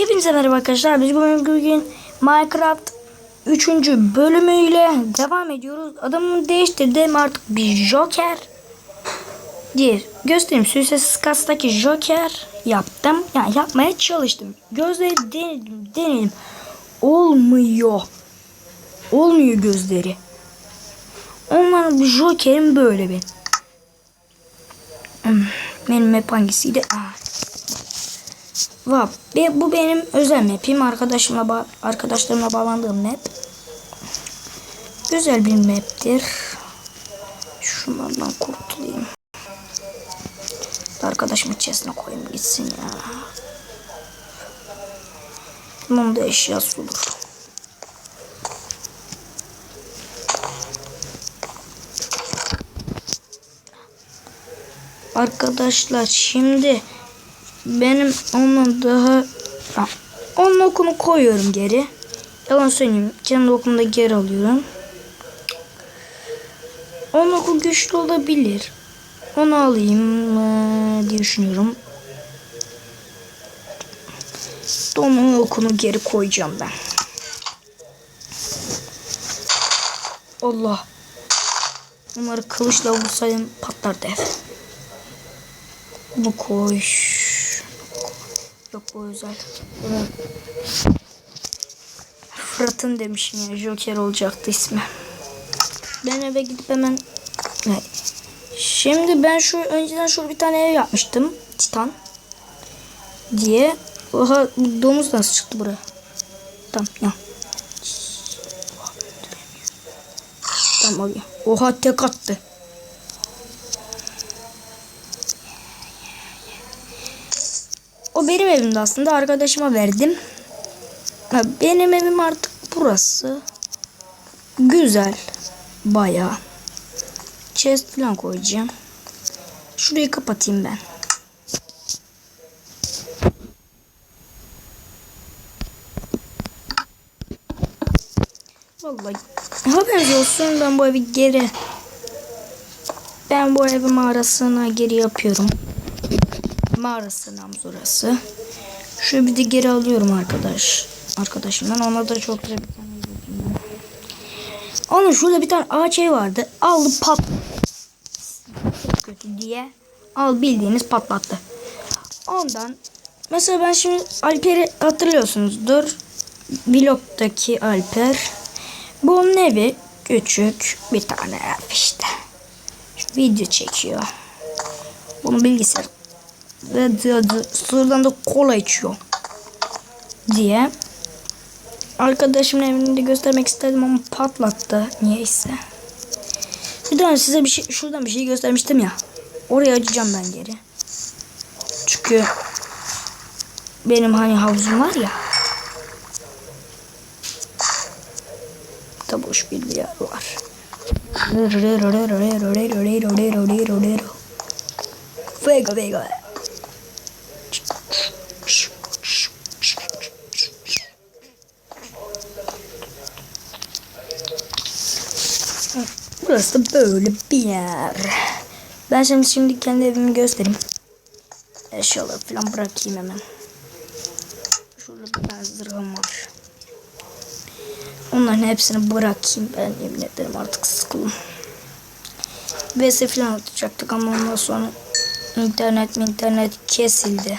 Hepinize merhaba arkadaşlar. Biz bugün, Minecraft 3. bölümüyle devam ediyoruz. Adamı değiştirdim artık bir Joker. Diye göstereyim. Suicide Skas'taki Joker yaptım. Yani yapmaya çalıştım. Gözleri denedim. Denedim. Olmuyor. Olmuyor gözleri. Onların Joker'im böyle bir. Hmm, Benim map hangisiydi? Aa, Vap. Ve bu benim özel map'im. Arkadaşımla arkadaşlarımla bağlandığım map. Güzel bir map'tir. Şunlardan kurtulayım. Arkadaşımın içerisine koyayım gitsin ya. Bunun da eşyası olur. Arkadaşlar şimdi benim onun daha Ha, onun okunu koyuyorum geri. Yalan söyleyeyim. Kendi okumu da geri alıyorum. Onun oku güçlü olabilir. Onu alayım mı diye düşünüyorum. Onun okunu geri koyacağım ben. Allah. Onları kılıçla vursaydım patlardı ev. Bu koy. Yok bu özel. Evet. Fırat'ın demişim ya. Joker olacaktı ismi. Ben eve gidip hemen... Evet. Şimdi ben şu önceden şurada bir tane ev yapmıştım. Titan. Diye. Oha domuz nasıl çıktı buraya? Tamam ya. Tamam abi. Oha tek attı. O benim evimde aslında arkadaşıma verdim. Benim evim artık burası. Güzel. Bayağı. Chest falan koyacağım. Şurayı kapatayım ben. Vallahi haberiniz olsun ben bu evi geri ben bu evi mağarasına geri yapıyorum mağarasının orası. Şöyle bir de geri alıyorum arkadaş. Arkadaşımdan. Ona da çok güzel bir tane yapayım. Onun şurada bir tane ağaç ev vardı. Aldı pat. Çok kötü diye. Al bildiğiniz patlattı. Ondan mesela ben şimdi Alper'i hatırlıyorsunuzdur. Vlog'daki Alper. Bu onun evi küçük bir tane ev işte. Video çekiyor. Bunun bilgisayar ve sıradan da kola içiyor diye arkadaşımın evini de göstermek istedim ama patlattı niyeyse. Bir daha size bir şey şuradan bir şey göstermiştim ya. Oraya açacağım ben geri. Çünkü benim hani havuzum var ya. Da boş bir yer var. Vega vega. Burası da böyle bir yer. Ben şimdi şimdi kendi evimi göstereyim. Eşyaları falan bırakayım hemen. Şurada bir zırhım var. Onların hepsini bırakayım. Ben yemin ederim artık sıkıldım. VS falan atacaktık ama ondan sonra internet internet kesildi.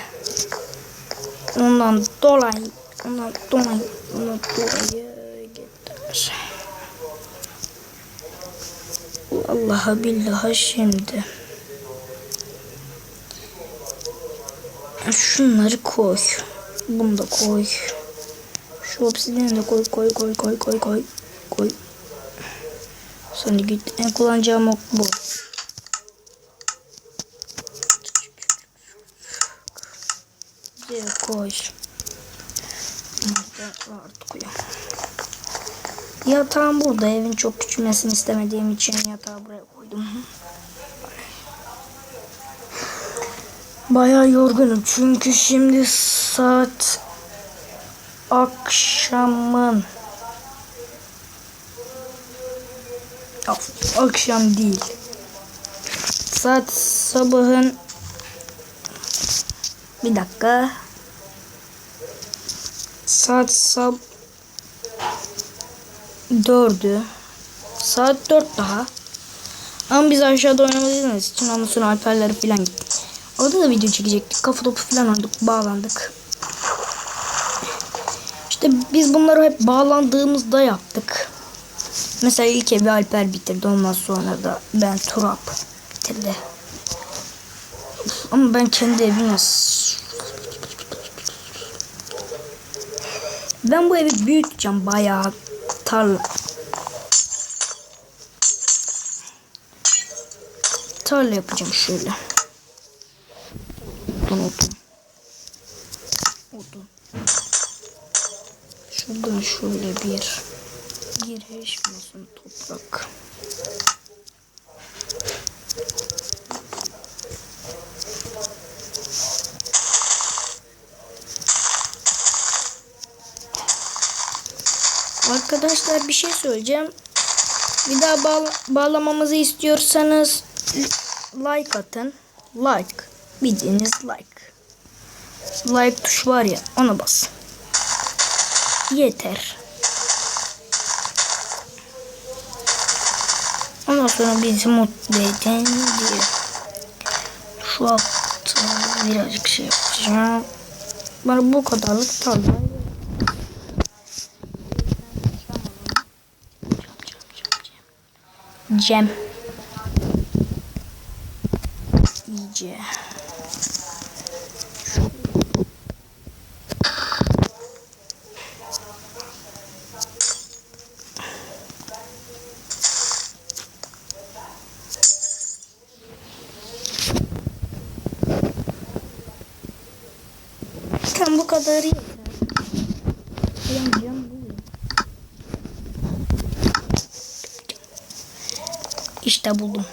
Ondan dolayı ondan dolayı ondan dolayı Allah'a billaha şimdi. Şunları koy. Bunu da koy. Şu obsidiyeni de koy koy koy koy koy koy koy. Sonra git. En kullanacağım ok bu. Diye koy. Artık ya. Yatağım burada. Evin çok küçülmesini istemediğim için yatağı buraya koydum. Bayağı yorgunum çünkü şimdi saat akşamın akşam değil. Saat sabahın bir dakika Saat sab dördü. Saat dört daha. Ama biz aşağıda oynamadığımız için ondan sonra Alperlere falan gittik. Orada da video çekecektik. Kafa topu falan oynadık. Bağlandık. İşte biz bunları hep bağlandığımızda yaptık. Mesela ilk evi Alper bitirdi. Ondan sonra da ben Turap bitirdi. Ama ben kendi evimi ben bu evi büyüteceğim bayağı tarla. Tarla yapacağım şöyle. Odun odun. Odun. Şuradan şöyle bir giriş olsun toprak. Arkadaşlar bir şey söyleyeceğim. Bir daha bağla bağlamamızı istiyorsanız like atın. Like. Bildiğiniz like. Like tuşu var ya ona bas. Yeter. Ondan sonra bizi mutlu eden diye. Şu altta birazcık şey yapacağım. Bana bu kadarlık tarla Cem. İyice. Tam bu kadar yeter. Cem cem bu. İşte buldum.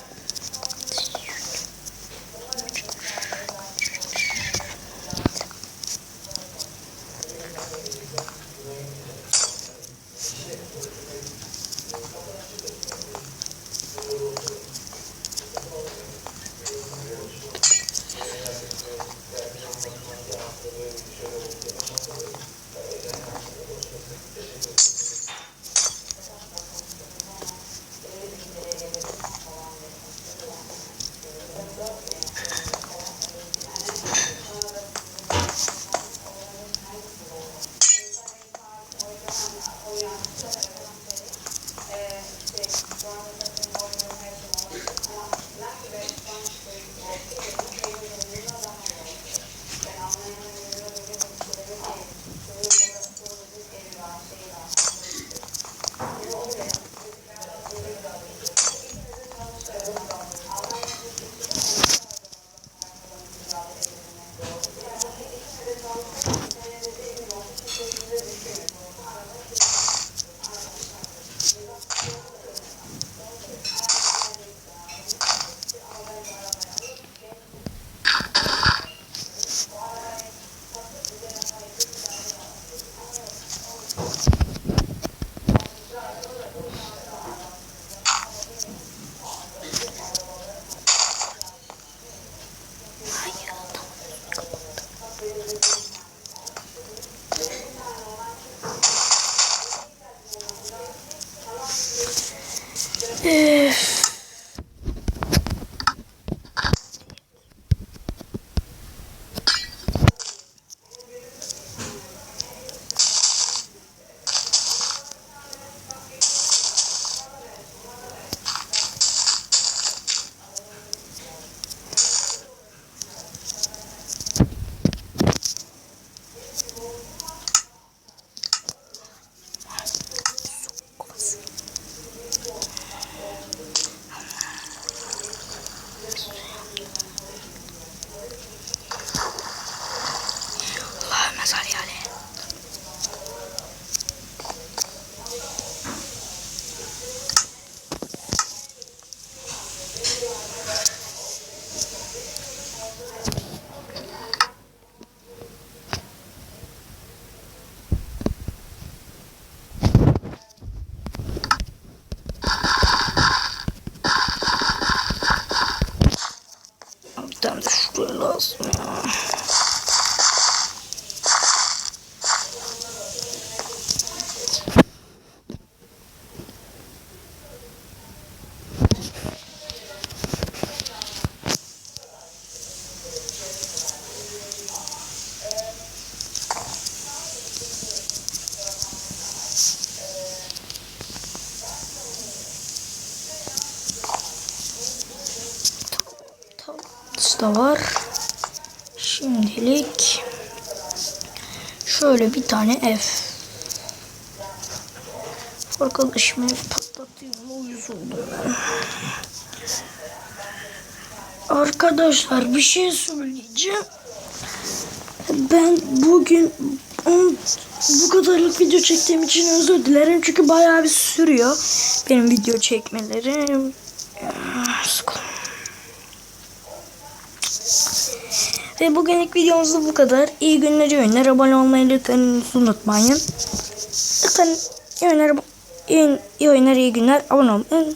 olsun ya. da var. Şimdilik şöyle bir tane ev. Arkadaşımı patlatıyorum. Uyuz oldum ben. Arkadaşlar bir şey söyleyeceğim. Ben bugün bu kadarlık video çektiğim için özür dilerim. Çünkü bayağı bir sürüyor benim video çekmelerim. Sıkıldım. Ve bugünlük videomuz bu kadar. İyi günler, iyi oyunlar. Abone olmayı lütfen unutmayın. Lütfen iyi oyunlar, iyi, iyi oyunlar, iyi günler. Abone olmayı